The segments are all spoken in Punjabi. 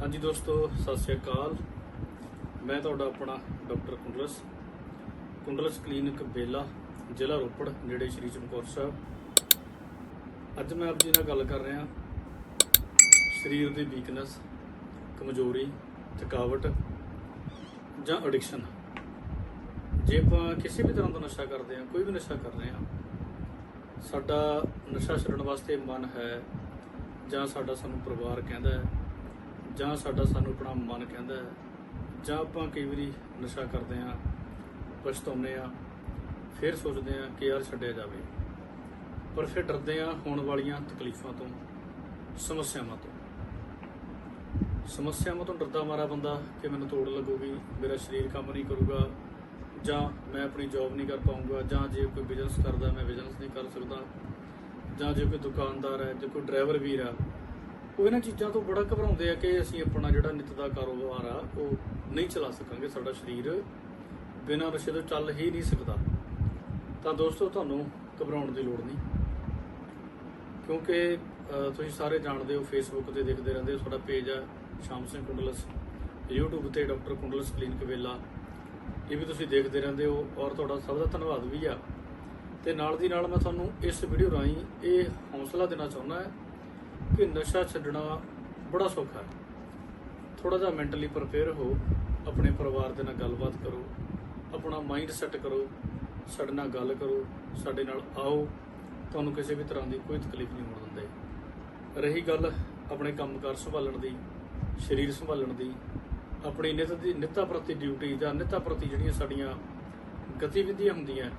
ਹਾਂਜੀ ਦੋਸਤੋ, ਸਤਿ ਸ਼੍ਰੀ ਅਕਾਲ। ਮੈਂ ਤੁਹਾਡਾ ਆਪਣਾ ਡਾਕਟਰ ਕੁੰਡਲਸ। ਕੁੰਡਲਸ ਕਲੀਨਿਕ ਬੇਲਾ, ਜ਼ਿਲ੍ਹਾ ਰੋਪੜ, ਨੇੜੇ ਸ਼੍ਰੀ ਚਮਕੌਰ ਸਾਹਿਬ। ਅੱਜ ਮੈਂ ਆਪ ਜੀ ਨਾਲ ਗੱਲ ਕਰ ਰਿਹਾ। ਸਰੀਰ ਦੀ ਵੀਕਨੈਸ ਕਮਜ਼ੋਰੀ, ਥਕਾਵਟ ਜਾਂ ਐਡਿਕਸ਼ਨ ਜੇ ਆਪਾਂ ਕਿਸੇ ਵੀ ਤਰ੍ਹਾਂ ਦਾ ਨਸ਼ਾ ਕਰਦੇ ਹਾਂ, ਕੋਈ ਵੀ ਨਸ਼ਾ ਕਰ ਰਹੇ ਹਾਂ, ਸਾਡਾ ਨਸ਼ਾ ਛੱਡਣ ਵਾਸਤੇ ਮਨ ਹੈ ਜਾਂ ਸਾਡਾ ਸਾਨੂੰ ਪਰਿਵਾਰ ਕਹਿੰਦਾ ਹੈ ਜਾਂ ਸਾਡਾ ਸਾਨੂੰ ਆਪਣਾ ਮਨ ਕਹਿੰਦਾ ਹੈ, ਜਾਂ ਆਪਾਂ ਕਈ ਵਾਰੀ ਨਸ਼ਾ ਕਰਦੇ ਹਾਂ, ਪਛਤਾਉਂਦੇ ਹਾਂ, ਫਿਰ ਸੋਚਦੇ ਹਾਂ ਕਿ ਯਾਰ ਛੱਡਿਆ ਜਾਵੇ। ਪਰ ਫਿਰ ਡਰਦੇ ਹਾਂ ਹੋਣ ਵਾਲੀਆਂ ਤਕਲੀਫਾਂ ਤੋਂ, ਸਮੱਸਿਆਵਾਂ ਤੋਂ। ਸਮੱਸਿਆਵਾਂ ਤੋਂ ਡਰਦਾ ਮਾਰਾ ਬੰਦਾ ਕਿ ਮੈਨੂੰ ਤੋੜ ਲੱਗੂਗੀ, ਮੇਰਾ ਸਰੀਰ ਕੰਮ ਨਹੀਂ ਕਰੂਗਾ, ਜਾਂ ਮੈਂ ਆਪਣੀ ਜੌਬ ਨਹੀਂ ਕਰ ਪਾਊਂਗਾ, ਜਾਂ ਜੇ ਕੋਈ ਬਿਜ਼ਨਸ ਕਰਦਾ, ਮੈਂ ਬਿਜ਼ਨਸ ਨਹੀਂ ਕਰ ਸਕਦਾ, ਜਾਂ ਜੇ ਕੋਈ ਦੁਕਾਨਦਾਰ ਹੈ, ਜੇ ਕੋਈ ਡਰਾਈਵਰ ਵੀਰ ਆ ਉਹ ਇਹਨਾਂ ਚੀਜ਼ਾਂ ਤੋਂ ਬੜਾ ਘਬਰਾਉਂਦੇ ਆ ਕਿ ਅਸੀਂ ਆਪਣਾ ਜਿਹੜਾ ਨਿੱਤ ਦਾ ਕਾਰੋਬਾਰ ਆ, ਉਹ ਨਹੀਂ ਚਲਾ ਸਕਾਂਗੇ, ਸਾਡਾ ਸਰੀਰ ਬਿਨਾਂ ਨਸ਼ੇ ਤੋਂ ਚੱਲ ਹੀ ਨਹੀਂ ਸਕਦਾ। ਤਾਂ ਦੋਸਤੋ, ਤੁਹਾਨੂੰ ਘਬਰਾਉਣ ਦੀ ਲੋੜ ਨਹੀਂ। ਕਿਉਂਕਿ ਤੁਸੀਂ ਸਾਰੇ ਜਾਣਦੇ ਹੋ ਫੇਸਬੁੱਕ ਤੇ ਦੇਖਦੇ ਰਹਿੰਦੇ ਹੋ, ਸਾਡਾ ਪੇਜ ਆ ਸ਼ਾਮ ਸਿੰਘ ਕੁੰਡਲਸ, YouTube ਤੇ ਡਾਕਟਰ ਕੁੰਡਲਸ ਕਲੀਨਿਕ ਵੇਲਾ। ਇਹ ਵੀ ਤੁਸੀਂ ਦੇਖਦੇ ਰਹਿੰਦੇ ਹੋ, ਔਰ ਤੁਹਾਡਾ ਸਭ ਦਾ ਧੰਨਵਾਦ ਵੀ ਆ। ਤੇ ਨਾਲ ਦੀ ਨਾਲ ਮੈਂ ਤੁਹਾਨੂੰ ਇਸ ਵੀਡੀਓ ਰਾਹੀਂ ਇਹ ਹੌਸਲਾ ਦੇਣਾ ਚਾਹੁੰਦਾ ਹਾਂ ਕਿ ਨਸ਼ਾ ਛੱਡਣਾ ਬੜਾ ਸੌਖਾ ਹੈ। ਥੋੜਾ ਜਿਹਾ ਮੈਂਟਲੀ ਪ੍ਰਪੇਅਰ ਹੋ ਆਪਣੇ ਪਰਿਵਾਰ ਦੇ ਨਾਲ ਗੱਲਬਾਤ ਕਰੋ ਆਪਣਾ ਮਾਈਂਡ ਸੈੱਟ ਕਰੋ ਸਾਡੇ ਨਾਲ ਗੱਲ ਕਰੋ ਸਾਡੇ ਨਾਲ ਆਓ ਤੁਹਾਨੂੰ ਕਿਸੇ ਵੀ ਤਰ੍ਹਾਂ ਦੀ ਕੋਈ ਤਕਲੀਫ ਨਹੀਂ ਹੋਣ ਦਿੰਦੇ। ਰਹੀ ਗੱਲ ਆਪਣੇ ਕੰਮਕਾਰ ਸੰਭਾਲਣ ਦੀ ਸਰੀਰ ਸੰਭਾਲਣ ਦੀ ਆਪਣੀ ਨਿਤ ਦੀ ਨਿੱਤਾ ਪ੍ਰਤੀ ਡਿਊਟੀ ਜਾਂ ਨਿੱਤਾ ਪ੍ਰਤੀ ਜਿਹੜੀਆਂ ਸਾਡੀਆਂ ਗਤੀਵਿਧੀਆਂ ਹੁੰਦੀਆਂ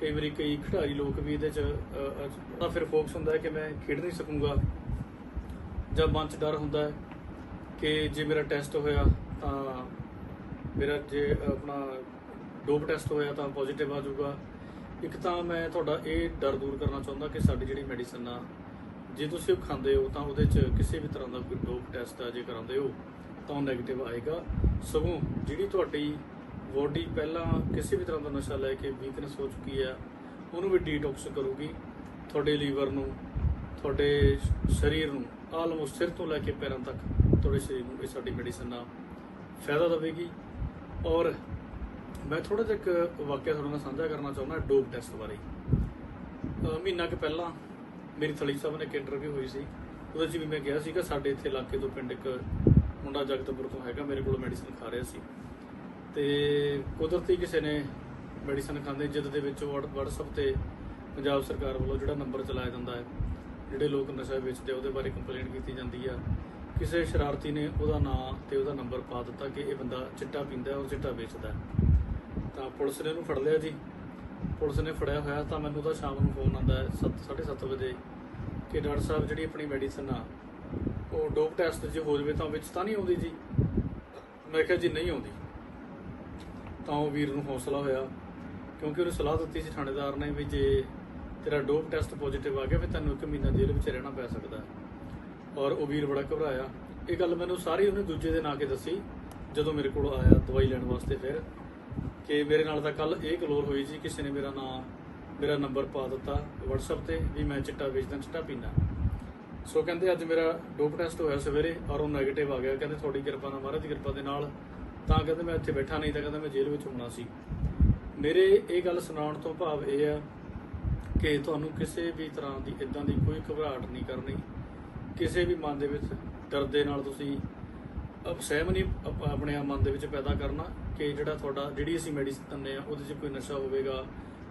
ਕਈ ਵਾਰੀ ਕਈ ਖਿਡਾਰੀ ਲੋਕ ਵੀ ਇਹਦੇ ਚ ਅਹ, ਤਾਂ ਫਿਰ ਫੋਕਸ ਹੁੰਦਾ ਹੈ ਕਿ ਮੈਂ ਖੇਡ ਨਹੀਂ ਸਕੂੰਗਾ। ਜਾਂ ਮਨ ਚ ਡਰ ਹੁੰਦਾ ਹੈ ਕਿ ਜੇ ਮੇਰਾ ਟੈਸਟ ਹੋਇਆ ਤਾਂ ਮੇਰਾ ਜੇ ਆਪਣਾ ਡੋਪ ਟੈਸਟ ਹੋਇਆ ਤਾਂ ਪੋਜ਼ਿਟਿਵ ਆ ਜਾਊਗਾ। ਇੱਕ ਤਾਂ ਮੈਂ ਤੁਹਾਡਾ ਇਹ ਡਰ ਦੂਰ ਕਰਨਾ ਚਾਹੁੰਦਾ ਕਿ ਸਾਡੀ ਜਿਹੜੀ ਮੈਡੀਸਨ ਆ, ਜੇ ਤੁਸੀਂ ਉਹ ਖਾਂਦੇ ਹੋ ਤਾਂ ਉਹਦੇ 'ਚ ਕਿਸੇ ਵੀ ਤਰ੍ਹਾਂ ਦਾ ਕੋਈ ਡੋਪ ਟੈਸਟ ਆ, ਜੇ ਕਰਾਉਂਦੇ ਹੋ ਤਾਂ ਉਹ ਨੈਗੇਟਿਵ ਆਏਗਾ। ਸਗੋਂ ਜਿਹੜੀ ਤੁਹਾਡੀ ਬੋਡੀ ਪਹਿਲਾਂ ਕਿਸੇ ਵੀ ਤਰ੍ਹਾਂ ਦਾ ਨਸ਼ਾ ਲੈ ਕੇ ਵੀਕਨੈਸ ਹੋ ਚੁੱਕੀ ਆ, ਉਹਨੂੰ ਵੀ ਡੀਟੌਕਸ ਕਰੂਗੀ, ਤੁਹਾਡੇ ਲੀਵਰ ਨੂੰ ਤੁਹਾਡੇ ਸਰੀਰ ਨੂੰ ਆਲਮੋਸਟ ਸਿਰ ਤੋਂ ਲੈ ਕੇ ਪੈਰਾਂ ਤੱਕ ਤੁਹਾਡੇ ਸਰੀਰ ਨੂੰ ਇਹ ਸਾਡੀ ਮੈਡੀਸਨ ਨਾਲ ਫਾਇਦਾ ਦੇਵੇਗੀ। ਔਰ ਮੈਂ ਥੋੜਾ ਜਿਹਾ ਇੱਕ ਵਾਕਿਆ ਤੁਹਾਡੇ ਨਾਲ ਸਾਂਝਾ ਕਰਨਾ ਚਾਹੁੰਦਾ ਡੋਪ ਟੈਸਟ ਬਾਰੇ। ਮਹੀਨਾ ਕੁ ਪਹਿਲਾਂ ਮੇਰੀ ਥਲੀ ਸਾਹਿਬ ਨੇ ਇੱਕ ਇੰਟਰਵਿਊ ਹੋਈ ਸੀ। ਉਹਦੇ 'ਚ ਵੀ ਮੈਂ ਕਿਹਾ ਸੀਗਾ, ਸਾਡੇ ਇੱਥੇ ਇਲਾਕੇ ਤੋਂ ਪਿੰਡ ਇੱਕ ਮੁੰਡਾ ਜਗਤਪੁਰ ਤੋਂ ਹੈਗਾ, ਮੇਰੇ ਕੋਲ ਮੈਡੀਸਨ ਖਾ ਰਿਹਾ ਸੀ। ਤੇ ਕੁਦਰਤੀ ਕਿਸੇ ਨੇ ਮੈਡੀਸਨ ਖਾਂਦੇ ਜਿੱਦ ਦੇ ਵਿੱਚ WhatsApp ਤੇ ਪੰਜਾਬ ਸਰਕਾਰ ਵੱਲੋਂ ਜਿਹੜਾ ਨੰਬਰ ਚਲਾਇਆ ਜਾਂਦਾ ਹੈ ਜਿਹੜੇ ਲੋਕ ਨਸ਼ਾ ਵੇਚਦੇ ਆ, ਉਹਦੇ ਬਾਰੇ ਕੰਪਲੇਂਟ ਕੀਤੀ ਜਾਂਦੀ ਆ। ਕਿਸੇ ਸ਼ਰਾਰਤੀ ਨੇ ਉਹਦਾ ਨਾਂ ਤੇ ਉਹਦਾ ਨੰਬਰ ਪਾ ਦਿੱਤਾ ਕਿ ਇਹ ਬੰਦਾ ਚਿੱਟਾ ਪੀਂਦਾ ਔਰ ਚਿੱਟਾ ਵੇਚਦਾ ਤਾਂ ਪੁਲਿਸ ਨੇ ਉਹਨੂੰ ਫੜ ਲਿਆ ਜੀ। ਪੁਲਿਸ ਨੇ ਫੜਿਆ ਹੋਇਆ, ਤਾਂ ਮੈਨੂੰ ਤਾਂ ਸ਼ਾਮ ਨੂੰ ਫੋਨ ਆਉਂਦਾ ਹੈ 7:30 ਵਜੇ ਕਿ ਡਾਕਟਰ ਸਾਹਿਬ ਜਿਹੜੀ ਆਪਣੀ ਮੈਡੀਸਨ ਆ, ਉਹ ਡੋਪ ਟੈਸਟ ਜੇ ਹੋ ਜਵੇ ਤਾਂ ਵਿੱਚ ਤਾਂ ਨਹੀਂ ਆਉਂਦੀ ਜੀ। ਮੈਂ ਕਿਹਾ ਜੀ ਨਹੀਂ ਆਉਂਦੀ। ਤਾਂ ਉਹ ਵੀਰ ਨੂੰ ਹੌਸਲਾ ਹੋਇਆ, ਕਿਉਂਕਿ ਉਹਨੇ ਸਲਾਹ ਦਿੱਤੀ ਸੀ ਥਾਣੇਦਾਰ ਨੇ ਵੀ ਜੇ ਤੇਰਾ ਡੋਪ ਟੈਸਟ ਪੋਜ਼ਿਟਿਵ ਆ ਗਿਆ, ਫਿਰ ਤੈਨੂੰ ਇੱਕ ਮਹੀਨਾ ਜੇਲ੍ਹ ਵਿੱਚ ਰਹਿਣਾ ਪੈ ਸਕਦਾ ਔਰ ਉਹ ਵੀਰ ਬੜਾ ਘਬਰਾਇਆ। ਇਹ ਗੱਲ ਮੈਨੂੰ ਸਾਰੀ ਉਹਨੇ ਦੂਜੇ ਦੇ ਨਾਂ ਕੇ ਦੱਸੀ, ਜਦੋਂ ਮੇਰੇ ਕੋਲ ਆਇਆ ਦਵਾਈ ਲੈਣ ਵਾਸਤੇ ਫਿਰ, ਕਿ ਮੇਰੇ ਨਾਲ ਤਾਂ ਕੱਲ ਇਹ ਕਲੋਰ ਹੋਈ ਸੀ, ਕਿਸੇ ਨੇ ਮੇਰਾ ਨਾਂ, ਮੇਰਾ ਨੰਬਰ ਪਾ ਦਿੱਤਾ WhatsApp ਤੇ, ਵੀ ਮੈਂ ਚਿੱਟਾ ਵੇਚਦਾ, ਚਿੱਟਾ ਪੀਂਦਾ। ਸੋ ਕਹਿੰਦੇ ਅੱਜ ਮੇਰਾ ਡੋਪ ਟੈਸਟ ਹੋਇਆ ਸਵੇਰੇ, ਔਰ ਉਹ 네ਗੇਟਿਵ ਆ ਗਿਆ। ਕਹਿੰਦੇ ਤੁਹਾਡੀ ਕਿਰਪਾ ਨਾਲ, ਮਹਾਰਾਜ ਦੀ ਕਿਰਪਾ ਦੇ ਨਾਲ। ਤਾਂ ਕਹਿੰਦੇ ਮੈਂ ਇੱਥੇ ਬੈਠਾ ਨਹੀਂ, ਤਾਂ ਕਹਿੰਦਾ ਮੈਂ ਜੇਲ੍ਹ ਵਿੱਚ ਹੋਣਾ ਸੀ। ਮੇਰੇ ਇਹ ਗੱਲ ਸੁਣਾਉਣ ਤੋਂ ਭਾਵ ਇਹ ਆ ਕਿ ਤੁਹਾਨੂੰ ਕਿਸੇ ਵੀ ਤਰ੍ਹਾਂ ਦੀ ਇਦਾਂ ਦੀ ਕੋਈ ਘਬਰਾਹਟ ਨਹੀਂ ਕਰਨੀ। ਕਿਸੇ ਵੀ ਮਨ ਦੇ ਵਿੱਚ ਡਰ ਦੇ ਨਾਲ ਤੁਸੀਂ ਸਹਿਮ ਨਹੀਂ ਆਪਣੇ ਆਪ ਮਨ ਦੇ ਵਿੱਚ ਪੈਦਾ ਕਰਨਾ ਕਿ ਜਿਹੜਾ ਤੁਹਾਡਾ, ਜਿਹੜੀ ਅਸੀਂ ਮੈਡੀਸਨ ਦਿੰਦੇ ਆ ਉਹਦੇ 'ਚ ਕੋਈ ਨਸ਼ਾ ਹੋਵੇਗਾ,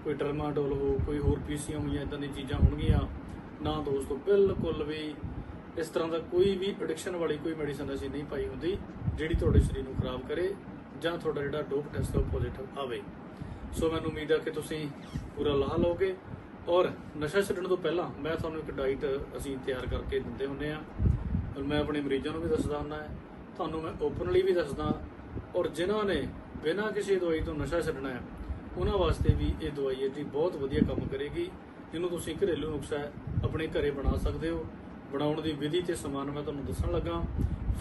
ਕੋਈ ਟਰਮਾਡੋਲ ਹੋ, ਕੋਈ ਹੋਰ ਪੀਸੀਆਂ ਹੋਈਆਂ ਇਦਾਂ ਦੀਆਂ ਚੀਜ਼ਾਂ ਹੋਣਗੀਆਂ। ਨਾ ਦੋਸਤੋ, ਬਿਲਕੁਲ ਵੀ ਇਸ ਤਰ੍ਹਾਂ ਦਾ ਕੋਈ ਵੀ ਐਡਿਕਸ਼ਨ ਵਾਲੀ ਕੋਈ ਮੈਡੀਸਨ ਅਸੀਂ ਨਹੀਂ ਪਾਈ ਹੁੰਦੀ, ਜਿਹੜੀ ਤੁਹਾਡੇ ਸਰੀਰ ਨੂੰ ਖਰਾਬ ਕਰੇ ਜਾਂ ਤੁਹਾਡਾ ਜਿਹੜਾ ਡੋਪ ਟੈਸਟ ਉਹ ਪੋਜ਼ਿਟਿਵ ਆਵੇ। ਸੋ ਮੈਨੂੰ ਉਮੀਦ ਹੈ ਕਿ ਤੁਸੀਂ ਪੂਰਾ ਲਾਹ ਲਓਗੇ। ਔਰ ਨਸ਼ਾ ਛੱਡਣ ਤੋਂ ਪਹਿਲਾਂ ਮੈਂ ਤੁਹਾਨੂੰ ਇੱਕ ਡਾਈਟ ਅਸੀਂ ਤਿਆਰ ਕਰਕੇ ਦਿੰਦੇ ਹੁੰਦੇ ਆ ਔਰ ਮੈਂ ਆਪਣੇ ਮਰੀਜ਼ਾਂ ਨੂੰ ਵੀ ਦੱਸਦਾ ਹੁੰਦਾ ਹੈ, ਤੁਹਾਨੂੰ ਮੈਂ ਓਪਨਲੀ ਵੀ ਦੱਸਦਾ ਔਰ ਜਿਨ੍ਹਾਂ ਨੇ ਬਿਨਾਂ ਕਿਸੇ ਦਵਾਈ ਤੋਂ ਨਸ਼ਾ ਛੱਡਣਾ ਹੈ, ਉਹਨਾਂ ਵਾਸਤੇ ਵੀ ਇਹ ਦਵਾਈ ਹੈ ਜੀ, ਬਹੁਤ ਵਧੀਆ ਕੰਮ ਕਰੇਗੀ। ਇਹਨੂੰ ਤੁਸੀਂ ਘਰੇਲੂ ਨੁਸਖਾ ਆਪਣੇ ਘਰੇ ਬਣਾ ਸਕਦੇ ਹੋ। ਬਣਾਉਣ ਦੀ ਵਿਧੀ ਤੇ ਸਮਾਨ ਮੈਂ ਤੁਹਾਨੂੰ ਦੱਸਣ ਲੱਗਾ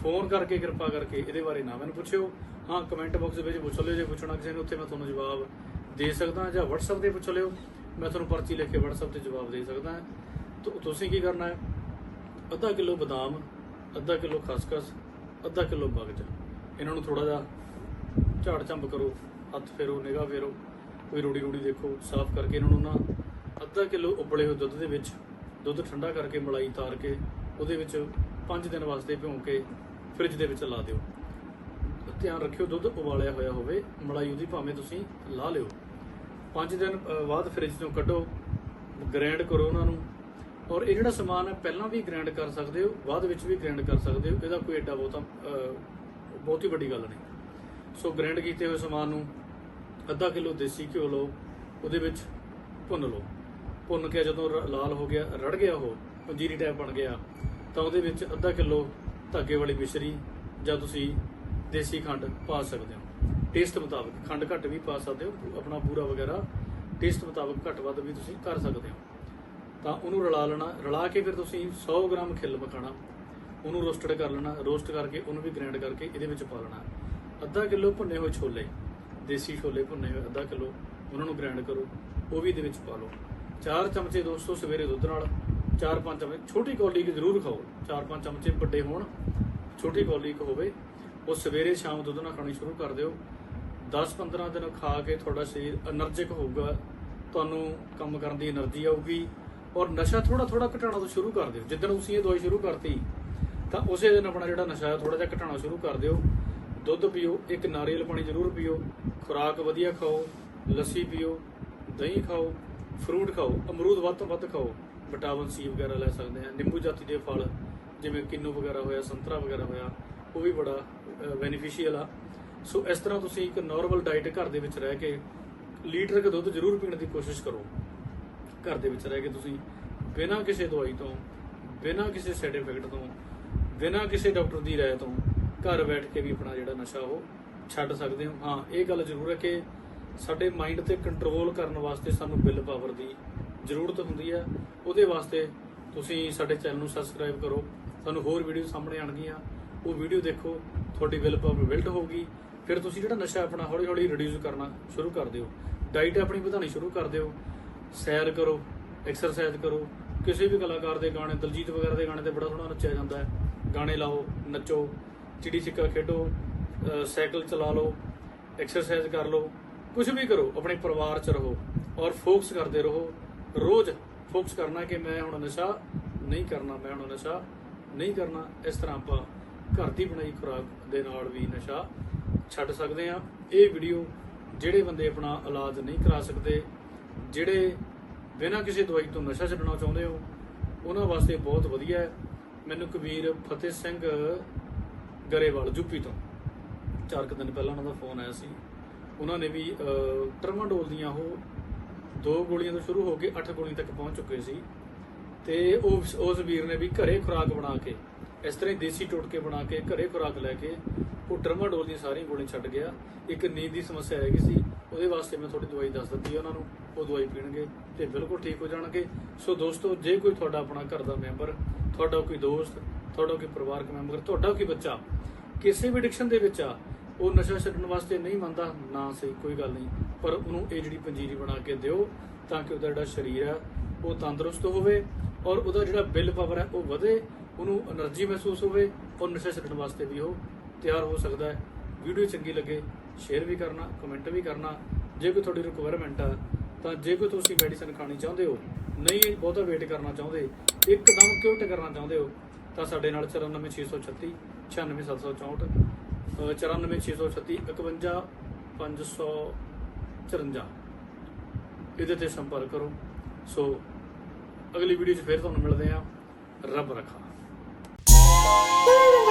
ਫੋਨ ਕਰਕੇ ਕਿਰਪਾ ਕਰਕੇ ਇਹਦੇ ਬਾਰੇ ਨਾ ਮੈਨੂੰ ਪੁੱਛਿਓ। ਹਾਂ ਕਮੈਂਟ ਬਾਕਸ ਦੇ ਵਿੱਚ ਪੁੱਛ ਲਿਓ, ਜੇ ਪੁੱਛਣਾ ਕਿਸੇ ਨੇ, ਉੱਥੇ ਮੈਂ ਤੁਹਾਨੂੰ ਜਵਾਬ ਦੇ ਸਕਦਾ ਜਾਂ WhatsApp ਤੇ ਪੁੱਛ ਲਿਓ। ਮੈਂ ਤੁਹਾਨੂੰ ਪਰਚੀ ਲਿਖ ਕੇ WhatsApp ਤੇ ਜਵਾਬ ਦੇ ਸਕਦਾ ਹਾਂ। ਤੁ- ਤੁਸੀਂ ਕੀ ਕਰਨਾ ਹੈ? ਅੱਧਾ ਕਿਲੋ ਬਦਾਮ, ਅੱਧਾ ਕਿਲੋ ਖਸਖਸ, ਅੱਧਾ ਕਿਲੋ ਮਗਜ ਇਹਨਾਂ ਨੂੰ ਥੋੜਾ ਜਿਹਾ ਝਾੜ ਝੰਬ ਕਰੋ, ਹੱਥ ਫੇਰੋ, ਨਿਗਾਹ ਫੇਰੋ, ਕੋਈ ਰੋੜੀ ਰੋੜੀ ਦੇਖੋ, ਸਾਫ਼ ਕਰਕੇ ਇਹਨਾਂ ਨੂੰ ਨਾ ਅੱਧਾ ਕਿਲੋ ਉਬਲੇ ਹੋਏ ਦੁੱਧ ਦੇ ਵਿੱਚ, ਦੁੱਧ ਠੰਡਾ ਕਰਕੇ ਮਲਾਈ ਤਾਰ ਕੇ, ਉਹਦੇ ਵਿੱਚ 5 ਦਿਨ ਵਾਸਤੇ ਭਿਉਂ ਕੇ ਫ੍ਰਿਜ ਦੇ ਵਿੱਚ ਲਾ ਦਿਓ। ਧਿਆਨ ਰੱਖਿਓ ਦੁੱਧ ਉਬਾਲਿਆ ਹੋਇਆ ਹੋਵੇ, ਮਲਾਈ ਉਹਦੀ ਭਾਵੇਂ ਤੁਸੀਂ ਲਾ ਲਿਓ। 5 ਦਿਨ ਬਾਅਦ ਫ੍ਰਿਜ ਤੋਂ ਕੱਢੋ ਗ੍ਰੈਂਡ ਕਰੋ ਉਹਨਾਂ ਨੂੰ। ਔਰ ਇਹ ਜਿਹੜਾ ਸਮਾਨ ਹੈ, ਪਹਿਲਾਂ ਵੀ ਗ੍ਰਾਈਂਡ ਕਰ ਸਕਦੇ ਹੋ, ਬਾਅਦ ਵਿੱਚ ਵੀ ਗ੍ਰੈਂਡ ਕਰ ਸਕਦੇ ਹੋ, ਇਹਦਾ ਕੋਈ ਏਡਾ ਬਹੁਤਾ ਬਹੁਤੀ ਵੱਡੀ ਗੱਲ ਨਹੀਂ। ਸੋ ਗ੍ਰੈਂਡ ਕੀਤੇ ਹੋਏ ਸਮਾਨ ਨੂੰ ਅੱਧਾ ਕਿਲੋ ਦੇਸੀ ਘਿਓ ਲਓ, ਉਹਦੇ ਵਿੱਚ ਭੁੰਨ ਲਓ। ਭੁੰਨ ਕੇ ਜਦੋਂ ਰ- ਲਾਲ ਹੋ ਗਿਆ, ਰੜ ਗਿਆ ਉਹ, ਪੰਜੀਰੀ ਟਾਈਪ ਬਣ ਗਿਆ, ਤਾਂ ਉਹਦੇ ਵਿੱਚ ਅੱਧਾ ਕਿਲੋ ਧਾਗੇ ਵਾਲੀ ਮਿਸ਼ਰੀ ਜਾਂ ਤੁਸੀਂ ਦੇਸੀ ਖੰਡ ਪਾ ਸਕਦੇ ਹੋ। ਟੇਸਟ ਮੁਤਾਬਕ ਖੰਡ ਘੱਟ ਵੀ ਪਾ ਸਕਦੇ ਹੋ ਆਪਣਾ ਪੂਰਾ ਵਗੈਰਾ ਟੇਸਟ ਮੁਤਾਬਕ ਘੱਟ ਵੱਧ ਵੀ ਤੁਸੀਂ ਕਰ ਸਕਦੇ ਹੋ। ਤਾਂ ਉਹਨੂੰ ਰਲਾ ਲੈਣਾ, ਰਲਾ ਕੇ ਫਿਰ ਤੁਸੀਂ 100 ਗ੍ਰਾਮ ਖਿੱਲ ਮਖਾਣਾ ਉਹਨੂੰ ਰੋਸਟਡ ਕਰ ਲੈਣਾ, ਰੋਸਟ ਕਰਕੇ ਉਹਨੂੰ ਵੀ ਗ੍ਰਾਈਂਡ ਕਰਕੇ ਇਹਦੇ ਵਿੱਚ ਪਾ ਲੈਣਾ। ਅੱਧਾ ਕਿਲੋ ਭੁੰਨੇ ਹੋਏ ਛੋਲੇ, ਦੇਸੀ ਛੋਲੇ ਭੁੰਨੇ ਹੋਏ ਅੱਧਾ ਕਿਲੋ, ਉਹਨਾਂ ਨੂੰ ਗ੍ਰਾਈਂਡ ਕਰੋ, ਉਹ ਵੀ ਇਹਦੇ ਵਿੱਚ ਪਾ ਲਓ। ਚਾਰ ਚਮਚੇ ਦੋਸਤੋ ਸਵੇਰੇ ਦੁੱਧ ਨਾਲ, ਚਾਰ ਪੰਜ ਚਮਚੇ, ਛੋਟੀ ਕੌਲੀ ਕਿ ਜ਼ਰੂਰ ਖਾਓ, ਚਾਰ ਪੰਜ ਚਮਚੇ ਵੱਡੇ ਹੋਣ, ਛੋਟੀ ਕੌਲੀ ਇੱਕ ਹੋਵੇ, ਉਹ ਸਵੇਰੇ ਸ਼ਾਮ ਦੁੱਧ ਨਾਲ ਖਾਣੀ ਸ਼ੁਰੂ ਕਰ ਦਿਓ। 10-15 ਦਿਨ ਖਾ ਕੇ ਤੁਹਾਡਾ ਸਰੀਰ એનર્ਜਿਕ ਹੋਊਗਾ, ਤੁਹਾਨੂੰ ਕੰਮ ਕਰਨ ਦੀ એનર્ਜੀ ਆਊਗੀ, ਔਰ ਨਸ਼ਾ ਥੋੜਾ ਥੋੜਾ ਘਟਾਉਣਾ ਤੋਂ ਸ਼ੁਰੂ ਕਰ ਦਿਓ। ਜਿੱਦਣ ਤੁਸੀਂ ਇਹ ਦਵਾਈ ਸ਼ੁਰੂ ਕਰਤੀ, ਤਾਂ ਉਸੇ ਦਿਨ ਆਪਣਾ ਜਿਹੜਾ ਨਸ਼ਾ ਥੋੜਾ ਜਿਹਾ ਘਟਾਉਣਾ ਸ਼ੁਰੂ ਕਰ ਦਿਓ। ਦੁੱਧ ਪੀਓ, ਇੱਕ ਨਾਰੀਅਲ ਪਾਣੀ ਜ਼ਰੂਰ ਪੀਓ, ਖੁਰਾਕ ਵਧੀਆ ਖਾਓ, ਲੱਸੀ ਪੀਓ, ਦਹੀਂ ਖਾਓ, ਫਰੂਟ ਖਾਓ, ਅਮਰੂਦ ਵੱਧ ਤੋਂ ਵੱਧ ਖਾਓ, ਵਿਟਾਮਿਨ ਸੀ ਵਗੈਰਾ ਲੈ ਸਕਦੇ ਆ, ਨਿੰਬੂ ਜਾਤੀ ਦੇ ਫਲ, ਜਿਵੇਂ ਕਿੰਨੂ ਵਗੈਰਾ ਹੋਇਆ, ਸੰਤਰਾ ਵਗੈਰਾ ਹੋਇਆ, ਉਹ ਵੀ ਬੜਾ ਬੈਨੀਫੀਸ਼ੀਅਲ ਆ। ਸੋ ਇਸ ਤਰ੍ਹਾਂ ਤੁਸੀਂ ਇੱਕ ਨਾਰਮਲ ਡਾਈਟ ਘਰ ਦੇ ਵਿੱਚ ਰਹਿ ਕੇ ਲੀਟਰ ਕੁ ਦੁੱਧ ਜ਼ਰੂਰ ਪੀਣ ਦੀ ਕੋਸ਼ਿਸ਼ ਕਰੋ। ਘਰ ਦੇ ਵਿੱਚ ਰਹਿ ਕੇ ਤੁਸੀਂ ਬਿਨਾਂ ਕਿਸੇ ਦਵਾਈ ਤੋਂ, ਬਿਨਾਂ ਕਿਸੇ ਸਾਈਡ ਇਫੈਕਟ ਤੋਂ, ਬਿਨਾਂ ਕਿਸੇ ਡਾਕਟਰ ਦੀ ਰਾਏ ਤੋਂ ਘਰ ਬੈਠ ਕੇ ਵੀ ਆਪਣਾ ਜਿਹੜਾ ਨਸ਼ਾ ਉਹ ਛੱਡ ਸਕਦੇ ਹੋ। ਹਾਂ, ਇਹ ਗੱਲ ਜ਼ਰੂਰ ਹੈ ਕਿ ਸਾਡੇ ਮਾਈਂਡ ਤੇ ਕੰਟਰੋਲ ਕਰਨ ਵਾਸਤੇ ਸਾਨੂੰ ਬਿਲ ਪਾਵਰ ਦੀ ਜ਼ਰੂਰਤ ਹੁੰਦੀ ਹੈ। ਉਹਦੇ ਵਾਸਤੇ ਤੁਸੀਂ ਸਾਡੇ ਚੈਨਲ ਨੂੰ ਸਬਸਕ੍ਰਾਈਬ ਕਰੋ। ਸਾਨੂੰ ਹੋਰ ਵੀਡੀਓ ਸਾਹਮਣੇ ਆਣਗੀਆਂ ਉਹ ਵੀਡੀਓ ਦੇਖੋ, ਤੁਹਾਡੀ ਵਿਲ ਪਾਵਰ ਬਿਲਡ ਹੋਊਗੀ। ਫਿਰ ਤੁਸੀਂ ਜਿਹੜਾ ਨਸ਼ਾ ਆਪਣਾ ਹੌਲੀ ਹੌਲੀ ਰਿਡਿਊਸ ਕਰਨਾ ਸ਼ੁਰੂ ਕਰ ਦਿਓ। ਡਾਈਟ ਆਪਣੀ ਵਧਾਉਣੀ ਸ਼ੁਰੂ ਕਰ ਦਿਓ। ਸੈਰ ਕਰੋ ਐਕਸਰਸਾਈਜ਼ ਕਰੋ। ਕਿਸੇ ਵੀ ਕਲਾਕਾਰ ਦੇ ਗਾਣੇ, ਦਲਜੀਤ ਵਗੈਰਾ ਦੇ ਗਾਣੇ ਤੇ ਬੜਾ ਸੋਹਣਾ ਨੱਚਿਆ ਜਾਂਦਾ ਹੈ। ਗਾਣੇ ਲਾਓ, ਨੱਚੋ ਚਿੜੀ ਛਿੱਕਾ ਖੇਡੋ ਸਾਈਕਲ ਚਲਾ ਲਓ ਐਕਸਰਸਾਈਜ਼ ਕਰ ਲਓ। ਕੁਝ ਵੀ ਕਰੋ, ਆਪਣੇ ਪਰਿਵਾਰ 'ਚ ਰਹੋ ਔਰ ਫੋਕਸ ਕਰਦੇ ਰਹੋ। ਰੋਜ਼ ਫੋਕਸ ਕਰਨਾ ਕਿ ਮੈਂ ਹੁਣ ਨਸ਼ਾ ਨਹੀਂ ਕਰਨਾ, ਮੈਂ ਹੁਣ ਨਸ਼ਾ ਨਹੀਂ ਕਰਨਾ। ਇਸ ਤਰ੍ਹਾਂ ਆਪਾਂ ਘਰ ਦੀ ਬਣਾਈ ਖੁਰਾਕ ਦੇ ਨਾਲ ਵੀ ਨਸ਼ਾ ਛੱਡ ਸਕਦੇ ਆ ਇਹ ਵੀਡੀਓ ਜਿਹੜੇ ਬੰਦੇ ਆਪਣਾ ਇਲਾਜ ਨਹੀਂ ਕਰਾ ਸਕਦੇ, ਜਿਹੜੇ ਬਿਨਾਂ ਕਿਸੇ ਦਵਾਈ ਤੋਂ ਨਸ਼ਾ ਛੱਡਣਾ ਚਾਹੁੰਦੇ ਹੋ, ਉਹਨਾਂ ਵਾਸਤੇ ਬਹੁਤ ਵਧੀਆ ਹੈ। ਮੈਨੂੰ ਕਬੀਰ ਫਤਿਹ ਸਿੰਘ ਗਰੇਵਾਲ ਯੂਪੀ ਤੋਂ। ਚਾਰ ਕੁ ਦਿਨ ਪਹਿਲਾਂ ਉਹਨਾਂ ਦਾ ਫੋਨ ਆਇਆ ਸੀ। ਉਹਨਾਂ ਨੇ ਵੀ ਟਰਮਾਡੋਲ ਦੀਆਂ ਉਹ ਦੋ ਗੋਲੀਆਂ ਤੋਂ ਸ਼ੁਰੂ ਹੋ ਕੇ 8 ਗੋਲੀਆਂ ਤੱਕ ਪਹੁੰਚ ਚੁੱਕੇ ਸੀ। ਤੇ ਉਸ ਉਸ ਵੀਰ ਨੇ ਵੀ ਘਰੇ ਖੁਰਾਕ ਬਣਾ ਕੇ ਇਸ ਤਰ੍ਹਾਂ ਹੀ ਦੇਸੀ ਟੋਟਕੇ ਬਣਾ ਕੇ, ਘਰੇ ਖੁਰਾਕ ਲੈ ਕੇ, ਉਹ ਟਰਮਾਡੋਲ ਦੀਆਂ ਸਾਰੀਆਂ ਗੋਲੀਆਂ ਛੱਡ ਗਿਆ। ਇੱਕ ਨੀਂਦ ਦੀ ਸਮੱਸਿਆ ਹੈਗੀ ਸੀ, ਉਹਦੇ ਵਾਸਤੇ ਮੈਂ ਤੁਹਾਡੀ ਦਵਾਈ ਦੱਸ ਦਿੱਤੀ ਉਹਨਾਂ ਨੂੰ, ਉਹ ਦਵਾਈ ਪੀਣਗੇ ਤੇ ਬਿਲਕੁਲ ਠੀਕ ਹੋ ਜਾਣਗੇ। ਸੋ ਦੋਸਤੋ, ਜੇ ਕੋਈ ਤੁਹਾਡਾ ਆਪਣਾ ਘਰ ਦਾ ਮੈਂਬਰ, ਤੁਹਾਡਾ ਕੋਈ ਦੋਸਤ, ਤੁਹਾਡਾ ਕੋਈ ਪਰਿਵਾਰਕ ਮੈਂਬਰ, ਤੁਹਾਡਾ ਕੋਈ ਬੱਚਾ ਕਿਸੇ ਵੀ ਐਡਿਕਸ਼ਨ ਦੇ ਵਿੱਚ ਆ, ਉਹ ਨਸ਼ਾ ਛੱਡਣ ਵਾਸਤੇ ਨਹੀਂ ਮੰਨਦਾ, ਨਾ ਸਹੀ, ਕੋਈ ਗੱਲ ਨਹੀਂ। ਪਰ ਉਹਨੂੰ ਇਹ ਜਿਹੜੀ ਪੰਜੀਰੀ ਬਣਾ ਕੇ ਦਿਓ ਤਾਂ ਕਿ ਉਹਦਾ ਜਿਹੜਾ ਸਰੀਰ ਆ ਉਹ ਤੰਦਰੁਸਤ ਹੋਵੇ ਔਰ ਉਹਦਾ ਜਿਹੜਾ ਬਿੱਲ ਪਾਵਰ ਹੈ, ਉਹ ਵਧੇ। ਉਹਨੂੰ એનર્ਜੀ ਮਹਿਸੂਸ ਹੋਵੇ ਔਰ ਨਸ਼ਾ ਛੱਡਣ ਵਾਸਤੇ ਵੀ ਉਹ ਤਿਆਰ ਹੋ ਸਕਦਾ ਹੈ। ਵੀਡੀਓ ਚੰਗੀ ਲੱਗੇ ਸ਼ੇਅਰ ਵੀ ਕਰਨਾ ਕਮੈਂਟ ਵੀ ਕਰਨਾ। ਜੇ ਕੋਈ ਤੁਹਾਡੀ ਰਿਕੁਆਇਰਮੈਂਟ ਆ, ਤਾਂ ਜੇ ਕੋਈ ਤੁਸੀਂ ਮੈਡੀਸਨ ਖਾਣੀ ਚਾਹੁੰਦੇ ਹੋ, ਨਹੀਂ ਬਹੁਤਾ ਵੇਟ ਕਰਨਾ ਚਾਹੁੰਦੇ, ਇੱਕਦਮ ਕਿਉਟ ਕਰਨਾ ਚਾਹੁੰਦੇ ਹੋ, ਤਾਂ ਸਾਡੇ ਨਾਲ 94636 96764 946361554 ਇਹਦੇ ਤੇ ਸੰਪਰਕ ਕਰੋ। ਸੋ ਅਗਲੀ ਵੀਡੀਓ 'ਚ ਫਿਰ ਤੁਹਾਨੂੰ ਮਿਲਦੇ ਆ ਰੱਬ ਰੱਖਾ। Bye.